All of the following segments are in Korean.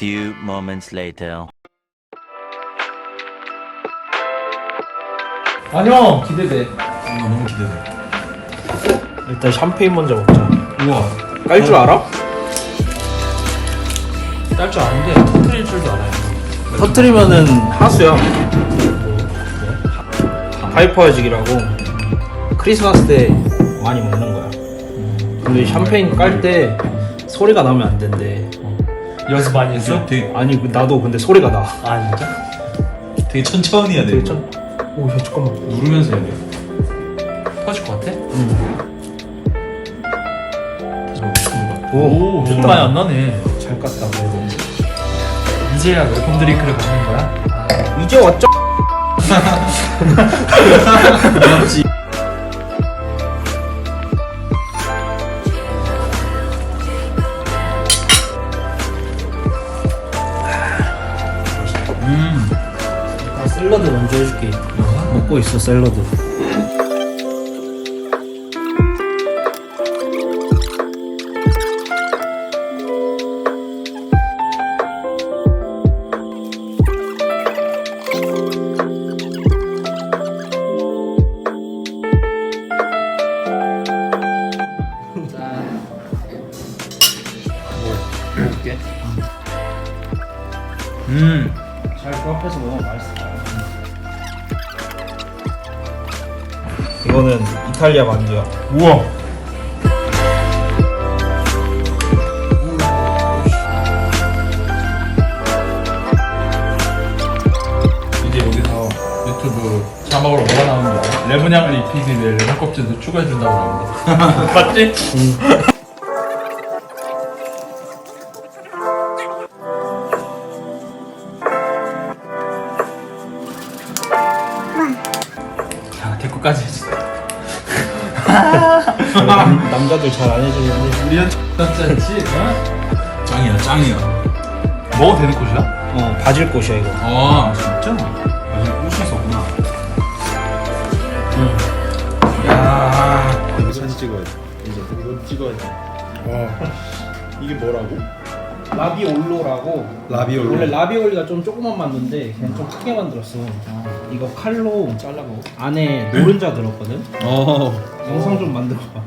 few moments later. 아형 기대돼. 아, 너무 기대돼. 일단 샴페인 먼저 먹자. 우와. 깔 줄 알아? 딸 줄 아는데 터트릴 줄도 알아요. 터트리면은 하수야. 하이퍼해지기라고 크리스마스 때 많이 먹는 거야. 근데 샴페인 깔 때 소리가 나면 안 된대. 연습 많이 했어? 되게, 아니 그 나도 근데 소리가 나. 아 진짜? 되게 천천히 해야 돼. 되게 천. 오, 야 잠깐만. 누르면서 해야 돼. 터질 것 같아? 오, 좀 많이 안 나네. 잘 깠다. 그래도. 이제야 웰컴 드링크를 먹는 거야? 이제 왔죠? 음. 아, 샐러드 먼저 해줄게. 먹고 있어 샐러드. 음. 잘 조합해서 먹으면 맛있어. 이거는 이탈리아 만두야. 우와. 이제 여기서 유튜브 자막으로 뭐가 나오는 줄 알아? 레몬향을 입히기 위해 레몬 껍질도 추가해준다고 나옵니다. 맞지? 남, 남자들 잘 안 해주는데. 우리 한 X짜리지? 어? 짱이야, 짱이야. 먹어도 되는 곳이야? 어 바질 꽃이야 이거. 아, 진짜? 아직 꽃이 있었구나. 야 이거 사진 찍어야 돼. 이제 이거 찍어야 돼. 와. 이게 뭐라고? 라비올로라고. 라비올로. 원래 라비올리가 좀 조그만 만두인데 그냥 좀 크게 만들었어. 이거 칼로 잘라고 안에 노른자 들었거든. 어. 영상 좀 만들어봐.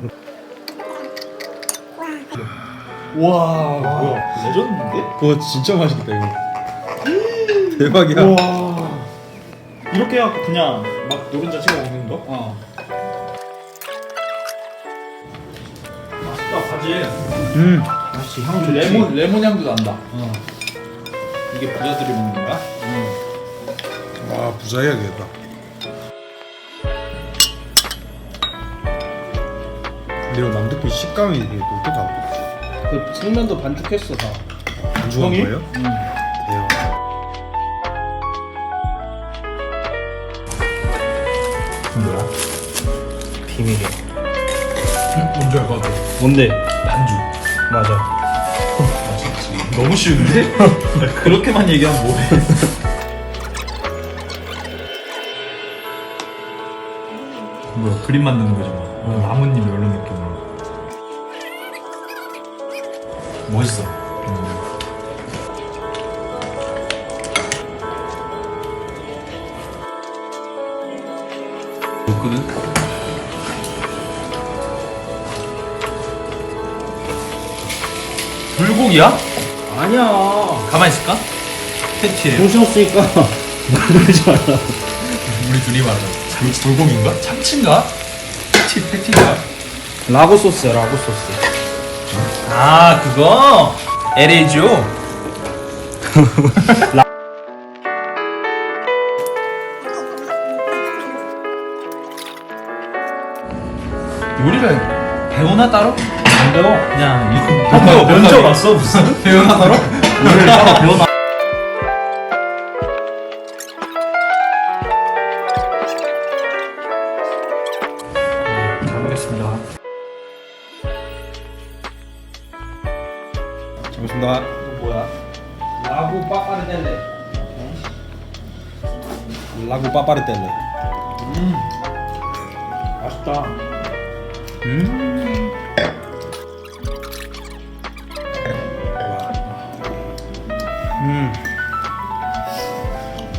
와. 뭐야? 레전드인데? 그거 진짜 맛있겠다 이거. 대박이야. 와 이렇게 해갖고 그냥 막 노른자 찍어 먹는 거? 어. 맛있다, 바질. 음. 맛이 향 좋지. 레몬, 레몬 향도 난다. 어. 이게 부자들이 먹는 거야? 와 부자야 되겠다. 근데 이거 남대피 식감이 되게 독특하다. 그 생면도 반죽했어 다. 안주한 형이? 거예요? 음. 대박. 뭐야? 비밀이야. 뭔지 알것 같아. 뭔데? 반죽. 맞아. 너무 쉬운데? 그렇게만 얘기하면 뭐해? 뭐야 그림 만드는 거지 뭐 나뭇잎 이런 느낌으로 멋있어 음. 좋거든? 불고기야? 아니야. 가만히 있을까? 패티예요 정신없으니까 말하지 마라. 우리 둘이 말하자 불, 불고기인가? 참치인가? 패티 패티가 라고 소스야 라고 소스. 아 그거 LA죠? 요리를 배우나 따로? 안 배워 그냥 이거 너 면접 왔어 무슨? 배우나 따로? 요리를 따로 배우나 잘 먹겠습니다 잘 먹습니다. 뭐야? 라고 빠빠르델레. 라구 빠빠르텔레. 맛있다. 음.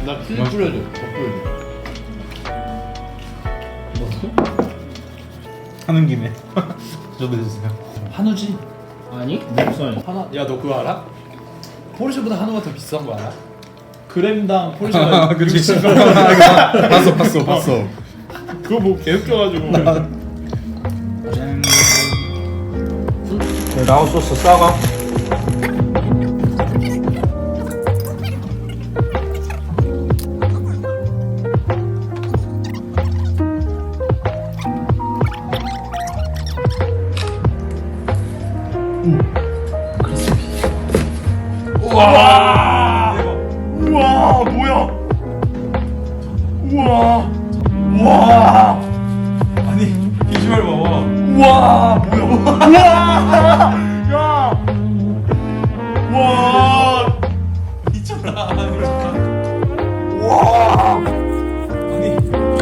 나 치즈 뿌려줘 더 뿌려줘 하는 김에 저도 해주세요. 한우지? 아니 무슨? 한우 야너 그거 알아? 포르쉐보다 한우가 더 비싼 거 알아? 그램당 아, 포르쉐가 그치. 60 봤어, 봤어, 봤어. 그거 뭐 개웃겨가지고 라고 소스 싸가.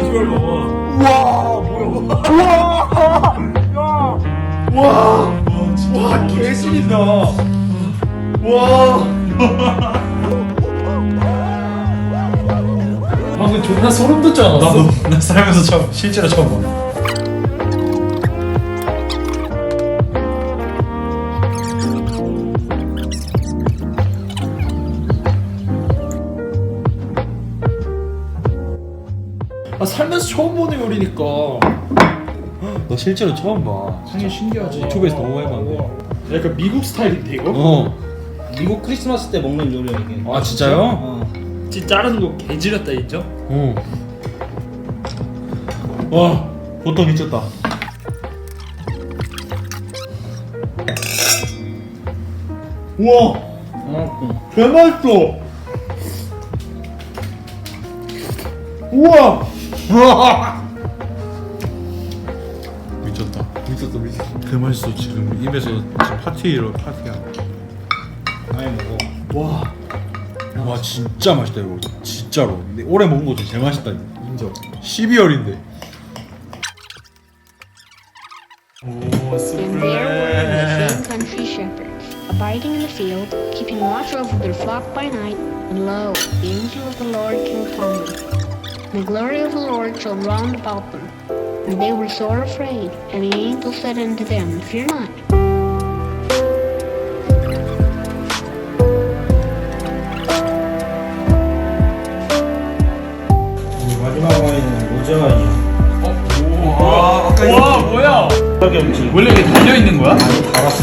이걸 먹어. 와 개신이다. 와. 방금 존나 소름 돋지 않았어? 나도 나 살면서 처음 실제로 처음 봐. 아 살면서 처음 보는 요리니까. 너 실제로 처음 봐. 당연히 신기하지. 유튜브에서 너무 많이 봤는데. 약간 미국 스타일인데 이거? 어. 미국 크리스마스 때 먹는 요리야 이게. 아 진짜요? 어. 진짜 자르는 거 개지렸다 인정? 어. 와 보통 미쳤다. 우와 어. 개 맛있어. 우와. 미쳤다. 미쳤다 미쳤다. 그 맛있어 지금 입에서 지금 파티로 파티야. 많이 먹어. 와. 와 진짜 맛있다 이거 진짜로. 근데 올해 먹은 거 중에 제일 맛있다 이거. 인정. 12월인데. And there were the same country shepherds, abiding in the field, keeping watch over their flock by night. And lo, the angel of the Lord came upon them. The glory of the Lord shone round about them. And they were sore afraid. And the angel said unto them, Fear not. 이 마지막 와인은 로제 와인이야. 와, 와 뭐야? 여기 없지. 원래 이게 달려 있는 거야? 달았어.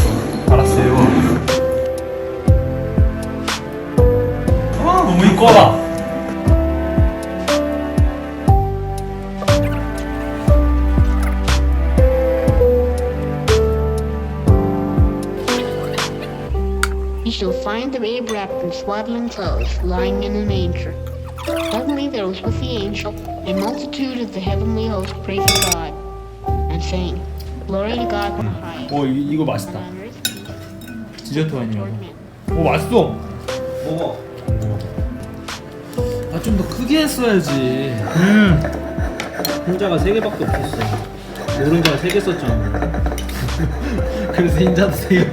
Ye shall find the babe wrapped in swaddling clothes, lying in a manger. Suddenly there was with the angel a multitude of the heavenly host praising God, and saying, Glory to God in the highest. 어 이, 이거 맛있다. 디저트 와인이라고. 오 맛있어. 먹어. 아 좀 더 크게 했어야지. 혼자가 세 개밖에 없었어. 노른자가 세 개 썼잖아. 그래서 흰자도 세 개.